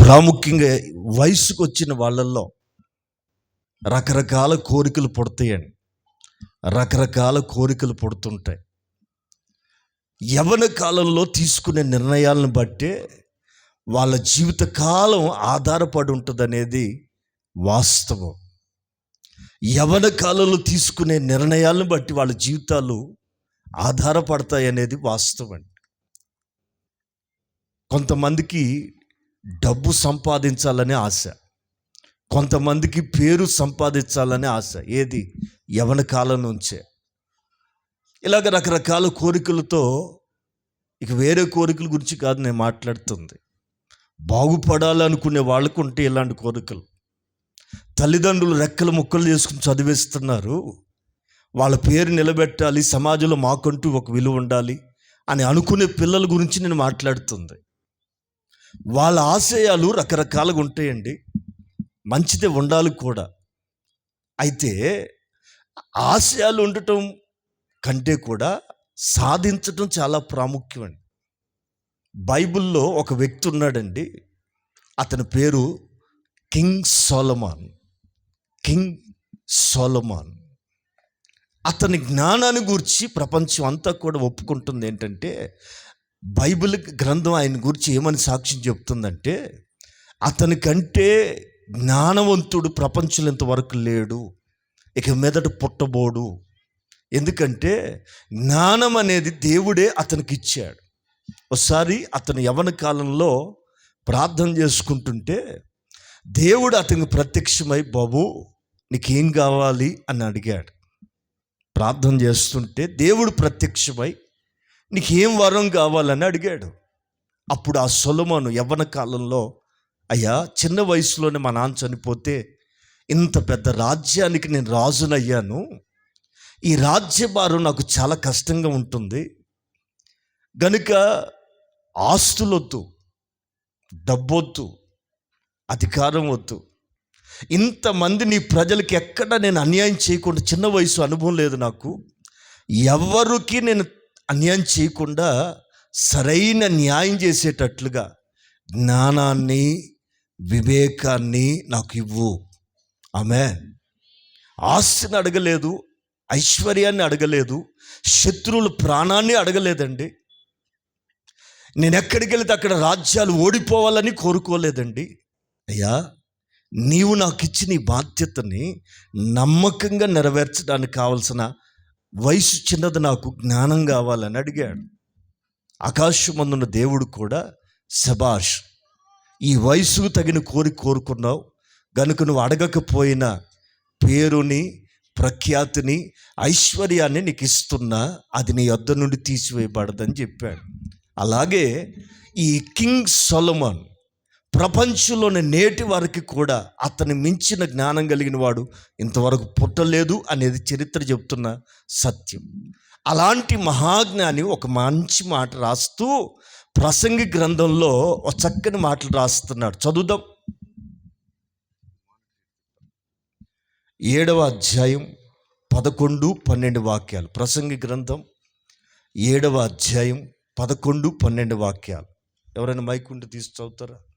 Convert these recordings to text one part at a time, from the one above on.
ప్రాముఖ్యంగా వయసుకు వచ్చిన వాళ్ళల్లో రకరకాల కోరికలు పుడతాయండి. రకరకాల కోరికలు పుడుతుంటాయి. యవన కాలంలో తీసుకునే నిర్ణయాలను బట్టే వాళ్ళ జీవిత కాలం ఆధారపడి ఉంటుంది అనేది వాస్తవం. యవన కాలంలో తీసుకునే నిర్ణయాలను బట్టి వాళ్ళ జీవితాలు ఆధారపడతాయి అనేది వాస్తవం కొంతమందికి డబ్బు సంపాదించాలనే ఆశ. కొంతమందికి పేరు సంపాదించాలనే ఆశ. ఏది? యవన కాలం నుంచే. ఇలాగ రకరకాల కోరికలతో ఇక వేరే కోరికల గురించి కాదు నేను మాట్లాడుతుంది. బాగుపడాలనుకునే వాళ్ళకు ఉంటే ఇలాంటి కోరికలు. తల్లిదండ్రులు రెక్కలు ముక్కలు చేసుకుని చదివిస్తున్నారు. వాళ్ళ పేరు నిలబెట్టాలి సమాజంలో మాకంటూ ఒక విలువ ఉండాలి అని అనుకునే పిల్లల గురించి నేను మాట్లాడుతుంది. వాళ్ళ ఆశయాలు రకరకాలుగా ఉంటాయండి. మంచిదే ఉండాలి కూడా. అయితే ఆశయాలు ఉండటం కంటే కూడా సాధించటం చాలా ప్రాముఖ్యమండి. బైబిల్లో ఒక వ్యక్తి ఉన్నాడండి. అతని పేరు కింగ్ సోలమాన్. కింగ్ సోలమాన్. అతని జ్ఞానాన్ని గురించి ప్రపంచం అంతా కూడా ఒప్పుకుంటుంది ఏంటంటే బైబిల్ గ్రంథం ఆయన గురించి ఏమని సాక్ష్యం చెప్తుందంటే అతని కంటే జ్ఞానవంతుడు ప్రపంచం ఇంతవరకు లేడు. ఇక మీదట పుట్టబోడు. ఎందుకంటే జ్ఞానం అనేది దేవుడే అతనికి ఇచ్చాడు. ఒకసారి అతను యవన కాలంలో ప్రార్థన చేసుకుంటుంటే దేవుడు అతనికి ప్రత్యక్షమై బాబు నీకేం కావాలి? అని అడిగాడు. ప్రార్థన చేస్తుంటే దేవుడు ప్రత్యక్షమై నీకేం వరం కావాలని అడిగాడు. అప్పుడు ఆ సొలమోను యవ్వన కాలంలో అయ్యా చిన్న వయసులోనే మా నాన్న చనిపోతే ఇంత పెద్ద రాజ్యానికి నేను రాజునయ్యాను. ఈ రాజ్యభారం నాకు చాలా కష్టంగా ఉంటుంది. గనుక ఆస్తులొద్దు డబ్బొద్దు అధికారం వద్దు. ఇంతమంది నీ ప్రజలకి ఎక్కడ నేను అన్యాయం చేయకుండా చిన్న వయసు అనుభవం లేదు నాకు. ఎవరికి నేను అన్యాయం చేయకుండా సరైన న్యాయం చేసేటట్లుగా జ్ఞానాన్ని వివేకాన్ని నాకు ఇవ్వు. ఆమె ఆస్తిని అడగలేదు ఐశ్వర్యాన్ని అడగలేదు శత్రువుల ప్రాణాన్ని అడగలేదండి. నేను ఎక్కడికి వెళితే అక్కడ రాజ్యాలు ఓడిపోవాలని కోరుకోలేదండి. అయ్యా నీవు నాకు ఇచ్చిన ఈ బాధ్యతని నమ్మకంగా నెరవేర్చడానికి కావలసిన వయసు చిన్నది నాకు జ్ఞానం కావాలని అడిగాడు. ఆకాశమందున్న దేవుడు కూడా శబాష్ ఈ వయసుకు తగిన కోరిక కోరుకున్నావు. గనుక నువ్వు అడగకపోయినా పేరుని ప్రఖ్యాతిని ఐశ్వర్యాన్ని నీకు ఇస్తున్నా అది నీ వద్ద నుండి తీసివేయబడదని చెప్పాడు. అలాగే ఈ కింగ్ సొలమన్ ప్రపంచంలోని నేటి వారికి కూడా అతని మించిన జ్ఞానం కలిగిన వాడు ఇంతవరకు పుట్టలేదు అనేది చరిత్ర చెబుతున్న సత్యం. అలాంటి మహాజ్ఞాని ఒక మంచి మాట రాస్తూ ప్రసంగి గ్రంథంలో ఒక చక్కని మాటలు రాస్తున్నాడు. చదువుదాం. ఏడవ అధ్యాయం పదకొండు పన్నెండు వాక్యాలు. ప్రసంగి గ్రంథం ఏడవ అధ్యాయం పదకొండు పన్నెండు వాక్యాలు. ఎవరైనా మైక్ తీసి చదువుతారా?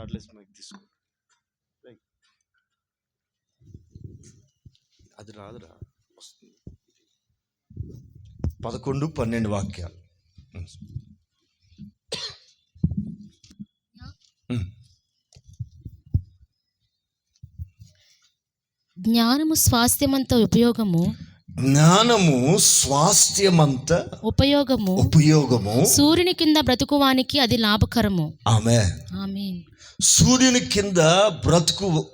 కార్డ్లెస్ మైక్ తీసుకో అది రాదురా. వస్తుంది. పదకొండు పన్నెండు వాక్యాలు. జ్ఞానము స్వాస్థ్యమంత ఉపయోగము. జ్ఞానము స్వాస్థ్యమంత ఉపయోగము. ఉపయోగము. సూర్యుని కింద బ్రతుకువానికి అది లాభకరము. ఆమె ఆమె సూర్యుని కింద బ్రతుకు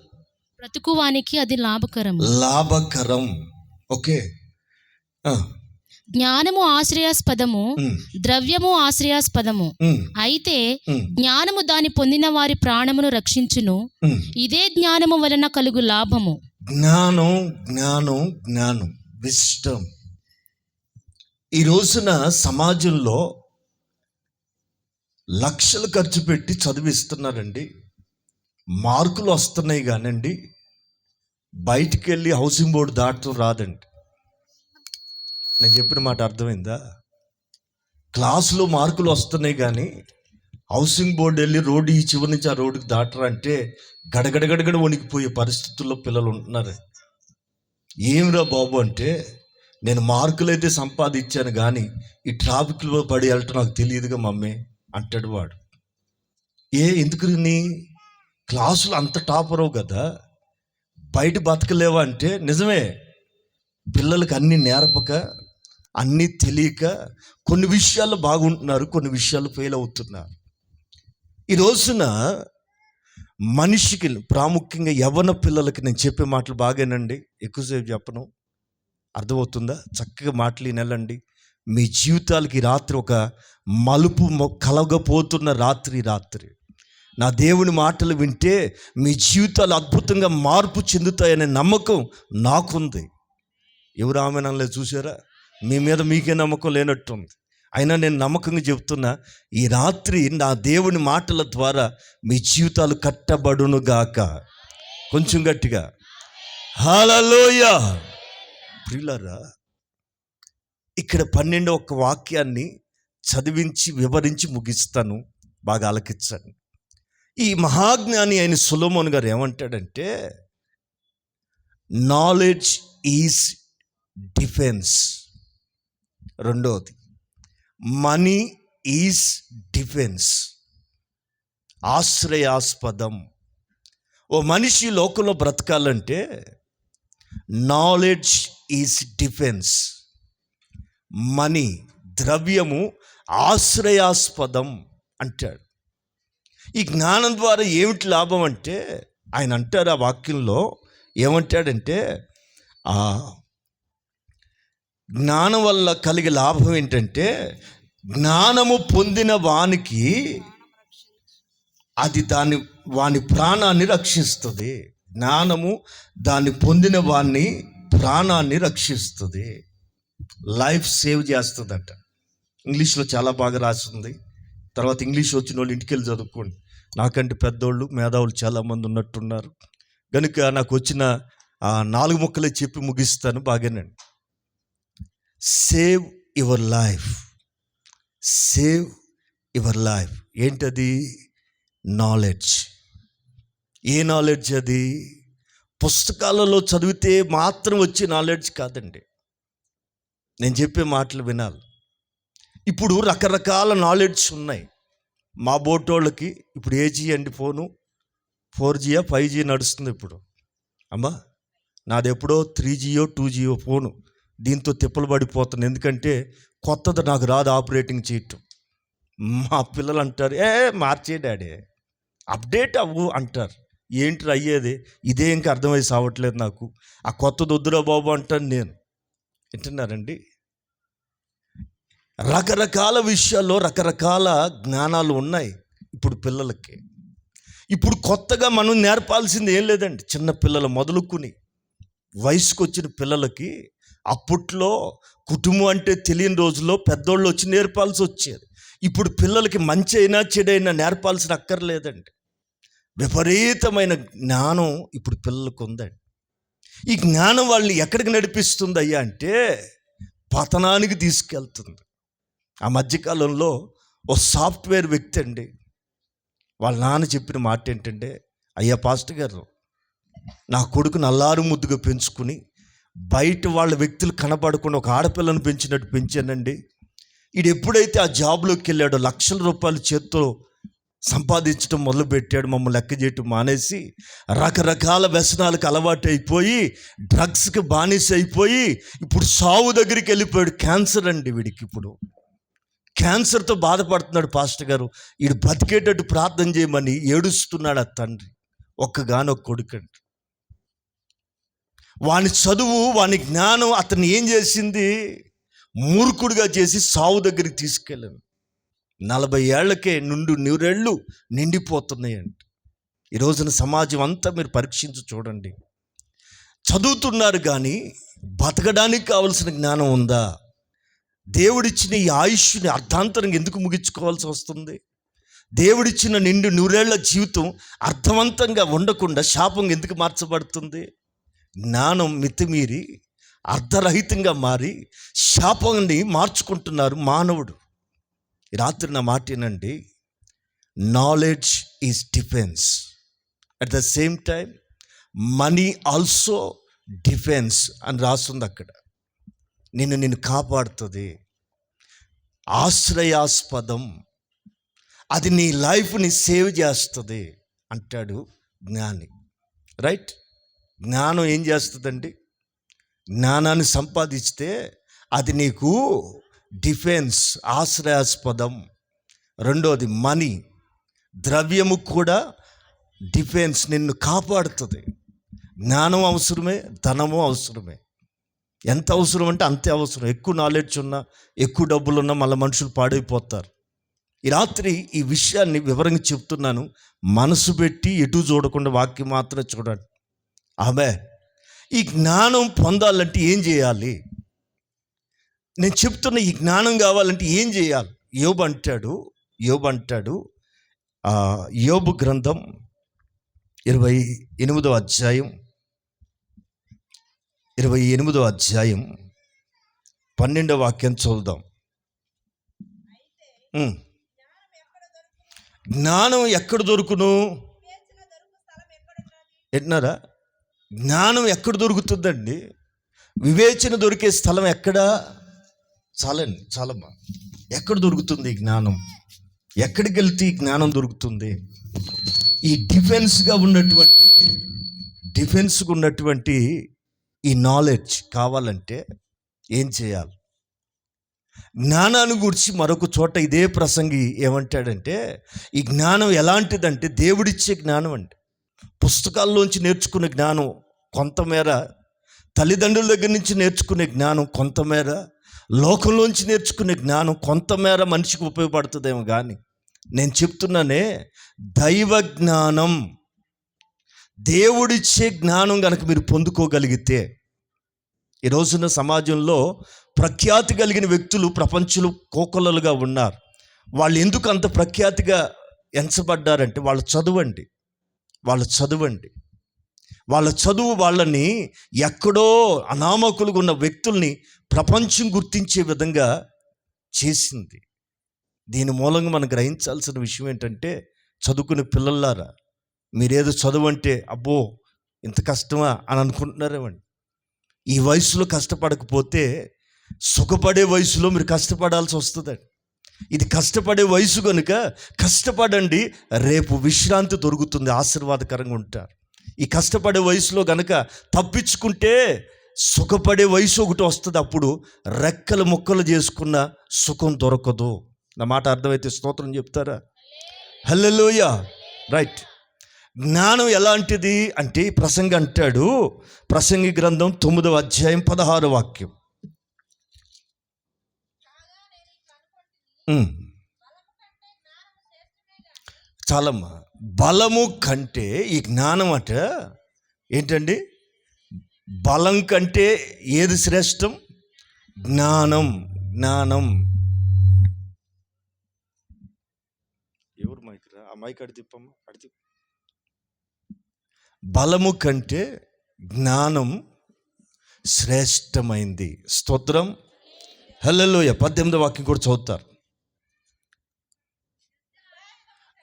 బ్రతుకువానికి అది లాభకరము. లాభకరం. ఓకే. జ్ఞానము ఆశ్రయాస్పదము ద్రవ్యము ఆశ్రయాస్పదము. అయితే జ్ఞానము దాని పొందిన వారి ప్రాణమును రక్షించును. ఇదే జ్ఞానము వలన కలుగు లాభము. జ్ఞానం జ్ఞానం జ్ఞానం విష్టం ఈ రోజున సమాజంలో లక్షలు ఖర్చు పెట్టి చదివిస్తున్నారండి. మార్కులు వస్తున్నాయి కానండి. బయటికి వెళ్ళి హౌసింగ్ బోర్డు దాటం రాదండి. నేను చెప్పిన మాట అర్థమైందా? క్లాసులో మార్కులు వస్తున్నాయి కానీ హౌసింగ్ బోర్డు వెళ్ళి రోడ్డు ఈ చివరి నుంచి ఆ రోడ్డుకి దాటరా అంటే గడగడగడగడ వణికిపోయే పరిస్థితుల్లో పిల్లలు ఉంటున్నారు. ఏమిరా బాబు అంటే నేను మార్కులు అయితే సంపాదించాను కానీ ఈ ట్రాఫిక్లో పడి వెళ్ళటం నాకు తెలియదుగా మమ్మీ. అంటాడు వాడు. ఏ ఎందుకు నీ క్లాసులు అంత టాపరవు కదా? బయట బతకలేవా అంటే నిజమే పిల్లలకి అన్ని నేర్పక అన్నీ తెలియక కొన్ని విషయాలు బాగుంటున్నారు కొన్ని విషయాలు ఫెయిల్ అవుతున్నారు. ఈ రోజున మనిషికి ప్రాముఖ్యంగా యవ్వన పిల్లలకి నేను చెప్పే మాటలు బాగానండి. ఎక్కువసేపు చెప్పను. అర్థమవుతుందా? చక్కగా మాటలు వినాలండి. మీ జీవితాలకి రాత్రి ఒక మలుపు మొ- కలగపోతున్న రాత్రి రాత్రి. నా దేవుని మాటలు వింటే మీ జీవితాలు అద్భుతంగా మార్పు చెందుతాయనే నమ్మకం నాకుంది. ఎవరు ఆమెనంలో చూసారా మీ మీద మీకే నమ్మకం లేనట్టుంది. అయినా నేను నమ్మకంగా చెప్తున్నా ఈ రాత్రి నా దేవుని మాటల ద్వారా మీ జీవితాలు కట్టబడును గాక. కొంచెం గట్టిగా. హాలలోయ ప్రిలరా ఇక్కడ పన్నెండు ఒక వాక్యాన్ని చదివించి వివరించి ముగిస్తాను. బాగా ఆలకించండి. ఈ మహాజ్ఞాని అయిన సులోమోన్ గారు ఏమంటాడంటే నాలెడ్జ్ ఈజ్ డిఫెన్స్ రెండవది మనీ ఈజ్ డిఫెన్స్ ఆశ్రయాస్పదం. ఓ మనిషి లోకంలో బ్రతకాలంటే నాలెడ్జ్ ఈజ్ డిఫెన్స్ మనీ ద్రవ్యము ఆశ్రయాస్పదం అంటాడు. ఈ జ్ఞానం ద్వారా ఏమిటి లాభం అంటే ఆయన అంటారు ఆ వాక్యంలో ఏమంటాడంటే ఆ జ్ఞానం వల్ల కలిగే లాభం ఏంటంటే జ్ఞానము పొందిన వానికి అది దాని వాని ప్రాణాన్ని రక్షిస్తుంది. జ్ఞానము దాన్ని పొందిన వాణ్ణి ప్రాణాన్ని రక్షిస్తుంది. లైఫ్ సేవ్ చేస్తుందట. ఇంగ్లీష్లో చాలా బాగా రాస్తుంది. తర్వాత ఇంగ్లీష్ వచ్చిన వాళ్ళు ఇంటికి వెళ్ళి చదువుకోండి. నాకంటే పెద్దోళ్ళు మేధావులు చాలామంది ఉన్నట్టున్నారు. కనుక నాకు వచ్చిన నాలుగు ముక్కలే చెప్పి ముగిస్తాను బాగానండి. Save your life save your life ఏంటది? నాలెడ్జ్ ఏ నాలెడ్జ్ అది? పుస్తకాలలో చదివితే మాత్రం వచ్చే నాలెడ్జ్ కాదండి. నేను చెప్పే మాటలు వినాలి. ఇప్పుడు రకరకాల నాలెడ్జ్ ఉన్నాయి. మా బోటోళ్ళకి ఇప్పుడు ఏ జీ అండి phone? Four G five G నడుస్తుంది ఇప్పుడు. అమ్మా నాది ఎప్పుడో త్రీ జియో టూ జియో ఫోను. దీంతో తిప్పలు పడిపోతుంది. ఎందుకంటే కొత్తది నాకు రాదు ఆపరేటింగ్ చేయటం మా పిల్లలు అంటారు ఏ మార్చే డాడీ. అప్డేట్ అవ్వు అంటారు. ఏంటి అయ్యేది? ఇదే ఇంకా అర్థమై సావట్లేదు నాకు. ఆ కొత్తది వద్దురా బాబు అంటాను నేను. వింటున్నారండి? రకరకాల విషయాల్లో రకరకాల జ్ఞానాలు ఉన్నాయి ఇప్పుడు పిల్లలకి. ఇప్పుడు కొత్తగా మనం నేర్పాల్సింది ఏం లేదండి. చిన్న పిల్లలు మొదలుకుని వయసుకు వచ్చిన పిల్లలకి అప్పట్లో కుటుంబం అంటే తెలియని రోజుల్లో పెద్దోళ్ళు వచ్చి నేర్పాల్సి వచ్చేది. ఇప్పుడు పిల్లలకి మంచి అయినా చెడైనా నేర్పాల్సిన అక్కర్లేదండి. విపరీతమైన జ్ఞానం ఇప్పుడు పిల్లలకు ఉందండి ఈ జ్ఞానం వాళ్ళని ఎక్కడికి నడిపిస్తుంది అయ్యా అంటే పతనానికి తీసుకెళ్తుంది. ఆ మధ్యకాలంలో ఓ సాఫ్ట్వేర్ వ్యక్తి అండి. వాళ్ళ నాన్న చెప్పిన మాట ఏంటంటే అయ్యా పాస్టర్ గారు నా కొడుకు నల్లారు ముద్దుగా పెంచుకుని బయట వాళ్ళ వ్యక్తులు కనపడకుండా ఒక ఆడపిల్లను పెంచినట్టు పెంచానండి. ఈడు ఎప్పుడైతే ఆ జాబ్లోకి వెళ్ళాడో లక్షల రూపాయలు చేత్తో సంపాదించడం మొదలుపెట్టాడు మమ్మల్ని లెక్క చేయటం మానేసి రకరకాల వ్యసనాలకు అలవాటు అయిపోయి డ్రగ్స్కి బానిస అయిపోయి ఇప్పుడు సావు దగ్గరికి వెళ్ళిపోయాడు. క్యాన్సర్ అండి వీడికి ఇప్పుడు. క్యాన్సర్తో బాధపడుతున్నాడు పాస్టర్ గారు. వీడు బ్రతికేటట్టు ప్రార్థన చేయమని ఏడుస్తున్నాడు ఆ తండ్రి. ఒక్కగానొక్క కొడుకండి. వాని చదువు వాని జ్ఞానం అతన్ని ఏం చేసింది? మూర్ఖుడిగా చేసి సావు దగ్గరికి తీసుకెళ్ళాను నలభై ఏళ్ళకే నుండి నూరేళ్ళు నిండిపోతున్నాయండి ఈ రోజున సమాజం అంతా మీరు పరీక్షించి చూడండి. చదువుతున్నారు కానీ బతకడానికి కావలసిన జ్ఞానం ఉందా? దేవుడిచ్చిన ఈ ఆయుష్ని అర్ధాంతరంగా ఎందుకు ముగించుకోవాల్సి వస్తుంది? దేవుడిచ్చిన నిండు నూరేళ్ళ జీవితం అర్థవంతంగా ఉండకుండా శాపం ఎందుకు మార్చబడుతుంది? జ్ఞానం మితిమీరి అర్ధరహితంగా మారి శాపాన్ని మార్చుకుంటున్నారు మానవుడు. రాత్రి నా మాట ఏంటండి knowledge is defence at the same time money also defence అని రాస్తుంది అక్కడ. నిన్ను నిన్ను కాపాడుతుంది. ఆశ్రయాస్పదం. అది నీ లైఫ్ని సేవ్ చేస్తుంది అంటాడు జ్ఞాని. రైట్ జ్ఞానం ఏం చేస్తుందండి? జ్ఞానాన్ని సంపాదిస్తే అది నీకు డిఫెన్స్ ఆశ్రయాస్పదం. రెండోది మనీ. ద్రవ్యము కూడా డిఫెన్స్ నిన్ను కాపాడుతుంది. జ్ఞానం అవసరమే ధనము అవసరమే. ఎంత అవసరం అంటే అంతే అవసరం. ఎక్కువ నాలెడ్జ్ ఉన్నా ఎక్కువ డబ్బులు ఉన్నా మళ్ళీ మనుషులు పాడైపోతారు. ఈ రాత్రి ఈ విషయాన్ని వివరంగా చెప్తున్నాను. మనసు పెట్టి ఎటు చూడకుండా వాక్యం మాత్రమే చూడండి. ఆమె ఈ జ్ఞానం పొందాలంటే ఏం చేయాలి? నేను చెప్తున్న ఈ జ్ఞానం కావాలంటే ఏం చేయాలి? యోబు అంటాడు యోబు అంటాడు యోబు గ్రంథం ఇరవై ఎనిమిదో అధ్యాయం ఇరవై ఎనిమిదో అధ్యాయం పన్నెండో వాక్యం చూద్దాం. జ్ఞానం ఎక్కడ దొరుకును? ఎట్నారా జ్ఞానం ఎక్కడ దొరుకుతుందండి? వివేచన దొరికే స్థలం ఎక్కడ? చాలండి చాలమ్మా ఎక్కడ దొరుకుతుంది ఈ జ్ఞానం? ఎక్కడికి వెళ్తే ఈ జ్ఞానం దొరుకుతుంది? ఈ డిఫెన్స్గా ఉన్నటువంటి డిఫెన్స్గా ఉన్నటువంటి ఈ నాలెడ్జ్ కావాలంటే ఏం చేయాలి? జ్ఞానాన్ని గురించి మరొక చోట ఇదే ప్రసంగి ఏమంటాడంటే ఈ జ్ఞానం ఎలాంటిదంటే దేవుడిచ్చే జ్ఞానం అండి. పుస్తకాల్లోంచి నేర్చుకునే జ్ఞానం కొంతమేర తల్లిదండ్రుల దగ్గర నుంచి నేర్చుకునే జ్ఞానం కొంతమేర లోకంలోంచి నేర్చుకునే జ్ఞానం కొంతమేర మనిషికి ఉపయోగపడుతుందేమో కానీ నేను చెప్తున్నానే దైవ జ్ఞానం. దేవుడిచ్చే జ్ఞానం కనుక మీరు పొందుకోగలిగితే ఈ రోజున సమాజంలో ప్రఖ్యాతి కలిగిన వ్యక్తులు ప్రపంచంలో కోకొల్లలుగా ఉన్నారు. వాళ్ళు ఎందుకు అంత ప్రఖ్యాతిగా ఎంచబడ్డారంటే వాళ్ళు చదువండి. వాళ్ళ చదువండి. వాళ్ళ చదువు వాళ్ళని ఎక్కడో అనామకులుగా ఉన్న వ్యక్తుల్ని ప్రపంచం గుర్తించే విధంగా చేసింది. దీని మూలంగా మనం గ్రహించాల్సిన విషయం ఏంటంటే చదువుకునే పిల్లల్లారా మీరేదో చదువు అంటే అబ్బో ఇంత కష్టమా అని అనుకుంటున్నారేమండి ఈ వయసులో కష్టపడకపోతే సుఖపడే వయసులో మీరు కష్టపడాల్సి వస్తుందండి. ఇది కష్టపడే వయసు కనుక కష్టపడండి రేపు విశ్రాంతి దొరుకుతుంది ఆశీర్వాదకరంగా ఉంటారు. ఈ కష్టపడే వయసులో గనక తప్పించుకుంటే సుఖపడే వయసు ఒకటి వస్తుంది అప్పుడు రెక్కలు ముక్కలు చేసుకున్న సుఖం దొరకదు. నా మాట అర్థమైతే స్తోత్రం చెప్తారా? హల్లెలోయ! రైట్. జ్ఞానం ఎలాంటిది అంటే ఈ ప్రసంగి అంటాడు ప్రసంగి గ్రంథం తొమ్మిదవ అధ్యాయం పదహారు వాక్యం. చాలమ్మా. బలము కంటే ఈ జ్ఞానం అట ఏంటండి? బలం కంటే ఏది శ్రేష్టం? జ్ఞానం జ్ఞానం. ఎవరు మైక్ రా? ఆ మైక్ అడి తిప్పమ్మా అడి తిప్పు. బలము కంటే జ్ఞానం శ్రేష్టమైంది. స్తోత్రం. హల్లెలూయ. పద్దెనిమిది వాక్యం కూడా చదువుతారు.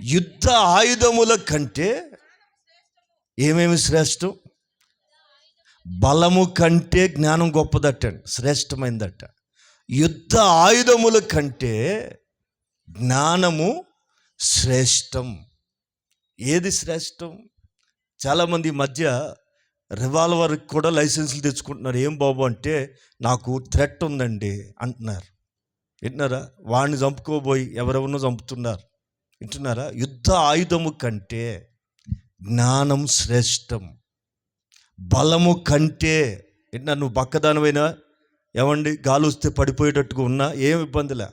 యుద్ధ ఆయుధముల కంటే ఏమేమి శ్రేష్టం? బలము కంటే జ్ఞానం గొప్పదట శ్రేష్టమైందట. యుద్ధ ఆయుధముల కంటే జ్ఞానము శ్రేష్టం. ఏది శ్రేష్టం? చాలామంది మధ్య రివాల్వర్ కూడా లైసెన్సులు తెచ్చుకుంటున్నారు. ఏం బాబు అంటే నాకు థ్రెట్ ఉందండి అంటున్నారు. వింటున్నారా? వాడిని చంపుకోబోయి ఎవరెవరినో చంపుతున్నారు. వింటున్నారా? యుద్ధ ఆయుధము కంటే జ్ఞానం శ్రేష్టం. బలము కంటే ఏంటన్నా నువ్వు పక్కదానివైనా ఏమండి? గాలి వస్తే పడిపోయేటట్టుగా ఉన్నా ఏం ఇబ్బందిలే.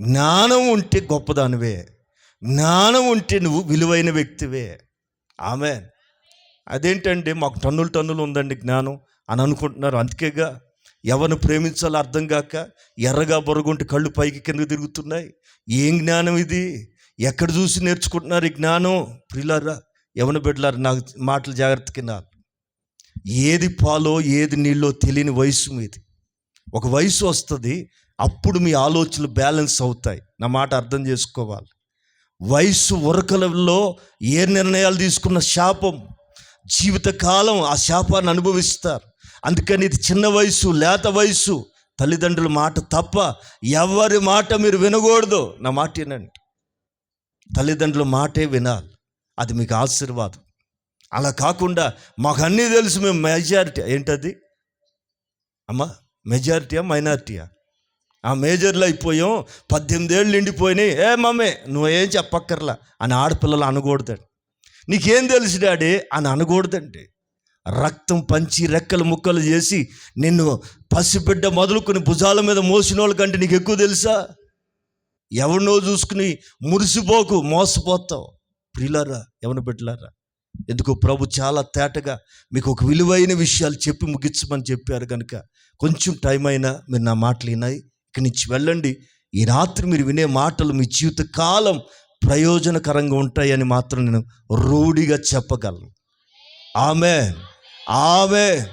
జ్ఞానం ఉంటే గొప్పదానివే. జ్ఞానం ఉంటే నువ్వు విలువైన వ్యక్తివే. ఆమె అదేంటండి? మాకు టన్నులు టన్నులు ఉందండి జ్ఞానం అని అనుకుంటున్నారు. అందుకేగా ఎవరిని ప్రేమించాలో అర్థం కాక ఎర్రగా బొరగుంటే కళ్ళు పైకి కిందకి తిరుగుతున్నాయి. ఏం జ్ఞానం ఇది? ఎక్కడ చూసి నేర్చుకుంటున్నారు ఈ జ్ఞానం? ప్రియులారా ఎవరి బిడ్డలారా నాకు మాటలు జాగ్రత్త కింద. ఏది పాలో ఏది నీళ్ళో తెలియని వయసు మీది. ఒక వయసు వస్తుంది అప్పుడు మీ ఆలోచనలు బ్యాలెన్స్ అవుతాయి. నా మాట అర్థం చేసుకోవాలి. వయసు ఉరకలలో ఏ నిర్ణయాలు తీసుకున్న శాపం? జీవితకాలం ఆ శాపాన్ని అనుభవిస్తారు. అందుకని ఇది చిన్న వయసు లేత వయసు తల్లిదండ్రుల మాట తప్ప ఎవరి మాట మీరు వినకూడదు. నా మాట ఏంటంటే తల్లిదండ్రుల మాటే వినాలి. అది మీకు ఆశీర్వాదం. అలా కాకుండా మాకు అన్నీ తెలుసు మేము మెజారిటీ ఏంటది? అమ్మా మెజారిటీయా మైనారిటీయా ఆ? మేజర్లో అయిపోయాం పద్దెనిమిదేళ్ళు నిండిపోయినాయి. ఏ మమ్మే నువ్వేం చెప్పక్కర్లా అని ఆడపిల్లలు అనకూడదండి. నీకేం తెలుసు డాడీ అని అనకూడదండి. రక్తం పంచి రెక్కలు ముక్కలు చేసి నిన్ను పసిబిడ్డ మొదలుకొని భుజాల మీద మోసిన వాళ్ళకంటే నీకు ఎక్కువ తెలుసా? ఎవరినో చూసుకుని మురిసిపోకు మోసపోతావు. ప్రియులారా ఎవరిని పెట్టలారా? ఎందుకు ప్రభు చాలా తేటగా మీకు ఒక విలువైన విషయాలు చెప్పి ముగించమని చెప్పారు కనుక కొంచెం టైం అయినా మీరు నా మాటలు వినాయి ఇక్కడి నుంచి వెళ్ళండి. ఈ రాత్రి మీరు వినే మాటలు మీ జీవిత కాలం ప్రయోజనకరంగా ఉంటాయని మాత్రం నేను రూఢిగా చెప్పగలను. ఆమె ఆమె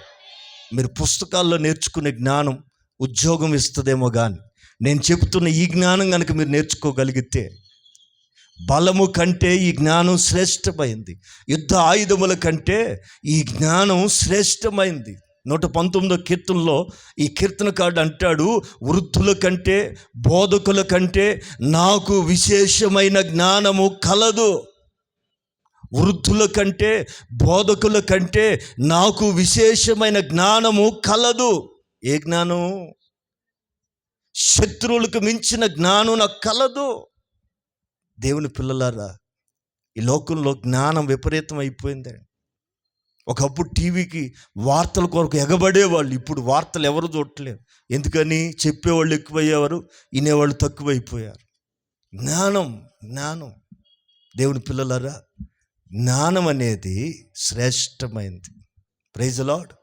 మీరు పుస్తకాల్లో నేర్చుకునే జ్ఞానం ఉద్యోగం ఇస్తుందేమో కానీ నేను చెబుతున్న ఈ జ్ఞానం కనుక మీరు నేర్చుకోగలిగితే బలము కంటే ఈ జ్ఞానం శ్రేష్టమైంది. యుద్ధ ఆయుధముల కంటే ఈ జ్ఞానం శ్రేష్టమైంది. నూట పంతొమ్మిదో కీర్తనలో ఈ కీర్తనకారుడు అంటాడు వృద్ధుల కంటే బోధకుల కంటే నాకు విశేషమైన జ్ఞానము కలదు. వృద్ధుల కంటే బోధకుల కంటే నాకు విశేషమైన జ్ఞానము కలదు. ఏ జ్ఞానం? శత్రువులకు మించిన జ్ఞానం నాకు కలదు. దేవుని పిల్లలారా ఈ లోకంలో జ్ఞానం విపరీతం అయిపోయింది. ఒకప్పుడు టీవీకి వార్తల కొరకు ఎగబడేవాళ్ళు ఇప్పుడు వార్తలు ఎవరు చూడలేరు ఎందుకని? చెప్పేవాళ్ళు ఎక్కువయ్యేవారు వినేవాళ్ళు తక్కువైపోయారు. జ్ఞానం జ్ఞానం. దేవుని పిల్లలారా జ్ఞానం అనేది శ్రేష్టమైంది. ప్రైజ్ లాడ్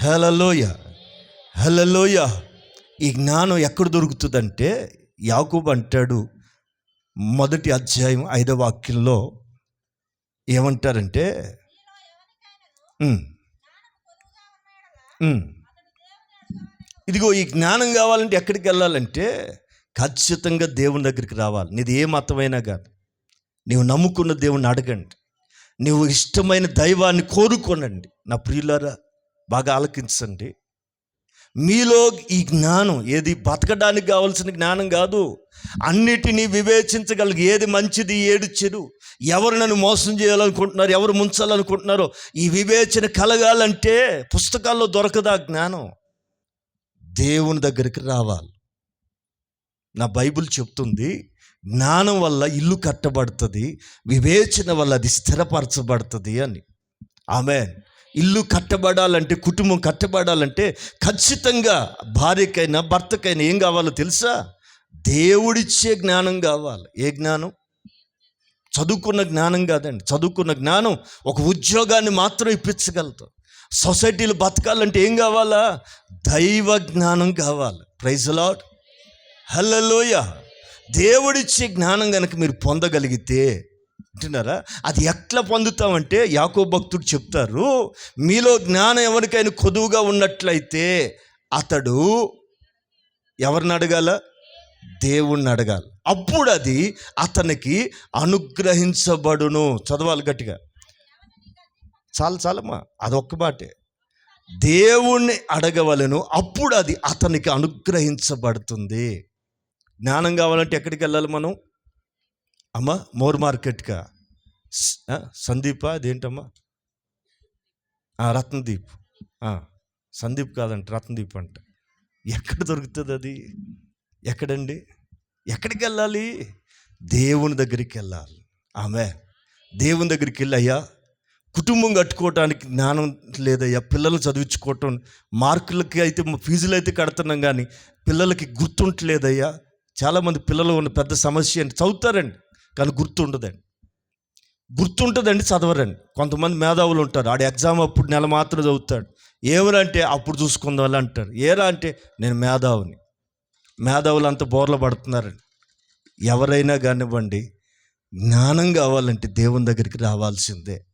హలలోయ హలలోయ ఈ జ్ఞానం ఎక్కడ దొరుకుతుందంటే యాకూబ్ అంటాడు మొదటి అధ్యాయం ఐదవ వాక్యంలో ఏమంటారంటే ఇదిగో ఈ జ్ఞానం కావాలంటే ఎక్కడికి వెళ్ళాలంటే ఖచ్చితంగా దేవుని దగ్గరికి రావాలి. నీది ఏ మతమైనా కాదు. నీవు నమ్ముకున్న దేవుని అడగండి. నీవు ఇష్టమైన దైవాన్ని కోరుకోనండి. నా ప్రియులారా బాగా ఆలకించండి. మీలో ఈ జ్ఞానం ఏది బతకడానికి కావాల్సిన జ్ఞానం కాదు అన్నిటినీ వివేచించగలిగి ఏది మంచిది ఏడు చెడు ఎవరు నన్ను మోసం చేయాలనుకుంటున్నారు ఎవరు ముంచాలనుకుంటున్నారో ఈ వివేచన కలగాలంటే పుస్తకాల్లో దొరకదా జ్ఞానం? దేవుని దగ్గరికి రావాలి. నా బైబిల్ చెప్తుంది జ్ఞానం వల్ల ఇల్లు కట్టబడుతుంది వివేచన వల్ల అది స్థిరపరచబడుతుంది అని. ఆమె ఇల్లు కట్టబడాలంటే కుటుంబం కట్టబడాలంటే ఖచ్చితంగా భార్యకైనా భర్తకైనా ఏం కావాలో తెలుసా? దేవుడిచ్చే జ్ఞానం కావాలి. ఏ జ్ఞానం? చదువుకున్న జ్ఞానం కాదండి. చదువుకున్న జ్ఞానం ఒక ఉద్యోగాన్ని మాత్రం ఇప్పించగలదు. సొసైటీలో బతకాలంటే ఏం కావాలా? దైవ జ్ఞానం కావాలి. ప్రైజ్ లాడ్ హల్లలోయ దేవుడిచ్చే జ్ఞానం కనుక మీరు పొందగలిగితే అంటున్నారా అది ఎట్లా పొందుతామంటే యాకో భక్తుడు చెప్తారు మీలో జ్ఞానం ఎవరికైనా కొదువుగా ఉన్నట్లయితే అతడు ఎవరిని అడగాల? దేవుణ్ణి అడగాలి. అప్పుడు అది అతనికి అనుగ్రహించబడును. చదవాలి గట్టిగా. చాలు చాలమ్మా అదొక్క మాటే. దేవుణ్ణి అడగవలను అప్పుడు అది అతనికి అనుగ్రహించబడుతుంది. జ్ఞానం కావాలంటే ఎక్కడికి వెళ్ళాలి మనం? అమ్మా మోర్ మార్కెట్కా? సందీప అదేంటమ్మా? రత్నదీప్. సందీప్ కాదంట రత్నదీప్ అంట. ఎక్కడ దొరుకుతుంది అది? ఎక్కడండి? ఎక్కడికి వెళ్ళాలి? దేవుని దగ్గరికి వెళ్ళాలి. ఆమె దేవుని దగ్గరికి వెళ్ళి అయ్యా కుటుంబం కట్టుకోవటానికి జ్ఞానం లేదయ్యా పిల్లలు చదివించుకోవటం మార్కులకి అయితే ఫీజులు అయితే కడుతున్నాం కానీ పిల్లలకి గుర్తుంటలేదయ్యా. చాలామంది పిల్లలు ఉన్న పెద్ద సమస్య అంటే చదువుతారండి. కానీ గుర్తుండదండి. గుర్తుంటుందండి చదవరండి. కొంతమంది మేధావులు ఉంటారు. ఆడ ఎగ్జామ్ అప్పుడు నెల మాత్రం చదువుతాడు. ఏమరంటే అప్పుడు చూసుకుందాం అంటారు. ఏరా అంటే నేను మేధావుని. మేధావులు అంత బోర్ల పడుతున్నారండి. ఎవరైనా కానివ్వండి జ్ఞానం కావాలంటే దేవుని దగ్గరికి రావాల్సిందే.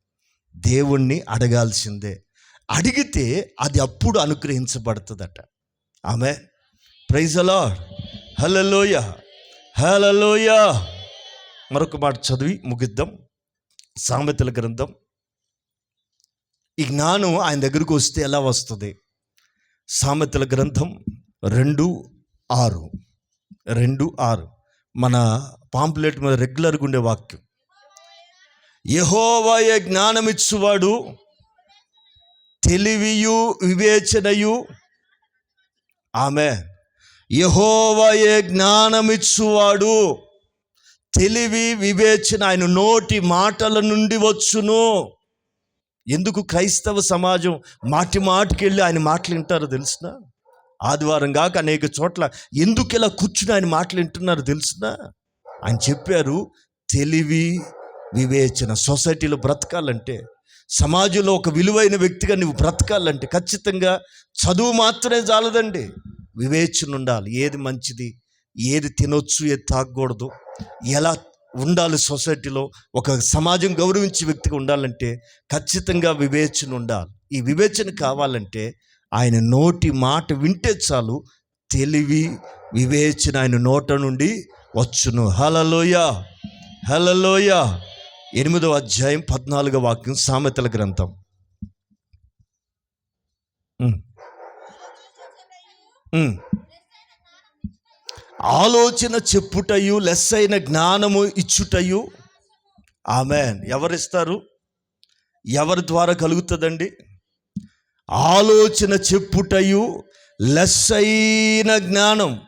దేవుణ్ణి అడగాల్సిందే. అడిగితే అది అప్పుడు అనుగ్రహించబడుతుందట. ఆమె ప్రైజ్ అలా హలలోయ హలలోయ మరొక మాట చదివి ముగిద్దాం. సామెతల గ్రంథం. ఈ జ్ఞానం ఆయన దగ్గరకు వస్తే ఎలా వస్తుంది? సామెతల గ్రంథం రెండు ఆరు. రెండు ఆరు. మన పాంప్లెట్ మీద రెగ్యులర్గా ఉండే వాక్యం. యహోవాయే జ్ఞానమిచ్చువాడు తెలివియు వివేచనయు. ఆమె యహోవాయే జ్ఞానమిచ్చువాడు. తెలివి వివేచన ఆయన నోటి మాటల నుండి వచ్చును. ఎందుకు క్రైస్తవ సమాజం మాటి మాటికి వెళ్ళి ఆయన మాటలు వింటారో తెలుసునా? ఆదివారం కాక అనేక చోట్ల ఎందుకు ఇలా కూర్చుని ఆయన మాటలు వింటున్నారు తెలుసునా? ఆయన చెప్పారు తెలివి వివేచన సొసైటీలో బ్రతకాలంటే సమాజంలో ఒక విలువైన వ్యక్తిగా నువ్వు బ్రతకాలంటే ఖచ్చితంగా చదువు మాత్రమే చాలదండి వివేచన ఉండాలి. ఏది మంచిది ఏది తినొచ్చు ఏది తాగకూడదు. ఎలా ఉండాలి సొసైటీలో ఒక సమాజం గౌరవించే వ్యక్తిగా ఉండాలంటే ఖచ్చితంగా వివేచన ఉండాలి. ఈ వివేచన కావాలంటే ఆయన నోటి మాట వింటే చాలు తెలివి వివేచన ఆయన నోట నుండి వచ్చును. హలలోయ హలలోయ ఎనిమిదవ అధ్యాయం పద్నాలుగో వాక్యం సామెతల గ్రంథం. Mm. ఆలోచన చెప్పుటయు లెస్సైన జ్ఞానము ఇచ్చుటయు. ఆమె ఎవరిస్తారు? ఎవరి ద్వారా కలుగుతుందండి? ఆలోచన చెప్పుటయు లెస్సైన జ్ఞానం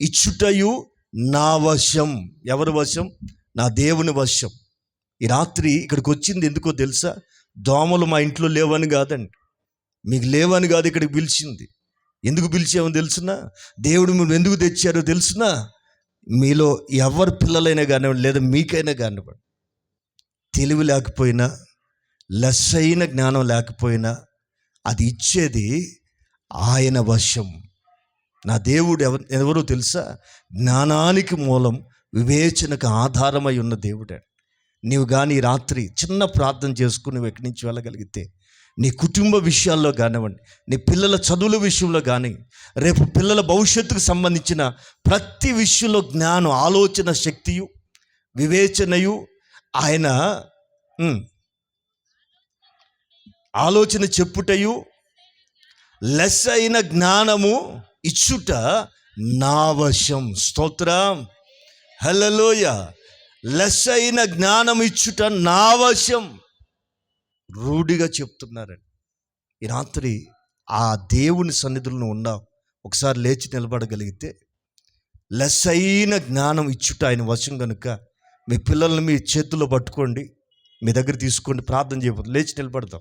ఇచ్చుటయు నా వశం. ఎవరి వశం? నా దేవుని వశం. ఈ రాత్రి ఇక్కడికి వచ్చింది ఎందుకో తెలుసా? దోమలు మా ఇంట్లో లేవని కాదండి. మీకు లేవని కాదు ఇక్కడికి పిలిచింది. ఎందుకు పిలిచామో తెలుసునా? దేవుడు మీరు ఎందుకు తెచ్చారో తెలుసునా? మీలో ఎవరి పిల్లలైనా కానివ్వండి లేదా మీకైనా కానివ్వండి తెలివి లేకపోయినా లెస్సైన జ్ఞానం లేకపోయినా అది ఇచ్చేది ఆయన వశం. నా దేవుడు ఎవ ఎవరో తెలుసా? జ్ఞానానికి మూలం వివేచనకు ఆధారమై ఉన్న దేవుడే నీవు కానీ రాత్రి చిన్న ప్రార్థన చేసుకుని నువ్వు ఎక్కడి నుంచి వెళ్ళగలిగితే నీ కుటుంబ విషయాల్లో కానివ్వండి నీ పిల్లల చదువుల విషయంలో కానీ రేపు పిల్లల భవిష్యత్తుకు సంబంధించిన ప్రతి విషయంలో జ్ఞానం ఆలోచన శక్తియు వివేచనయు ఆయన ఆలోచన చెప్పుటయు లెస్ అయిన జ్ఞానము ఇచ్చుట నా వశం. స్తోత్రం. హలలోయ లెస్ అయిన జ్ఞానం ఇచ్చుట నా వశం. రూఢిగా చెప్తున్నారండి. ఈ రాత్రి ఆ దేవుని సన్నిధులను ఉన్నాం ఒకసారి లేచి నిలబడగలిగితే లెస్ అయిన జ్ఞానం ఇచ్చుట ఆయన వశం కనుక మీ పిల్లల్ని మీ చేతుల్లో పట్టుకోండి. మీ దగ్గర తీసుకోండి. ప్రార్థన చేయబోతుంది లేచి నిలబడతాం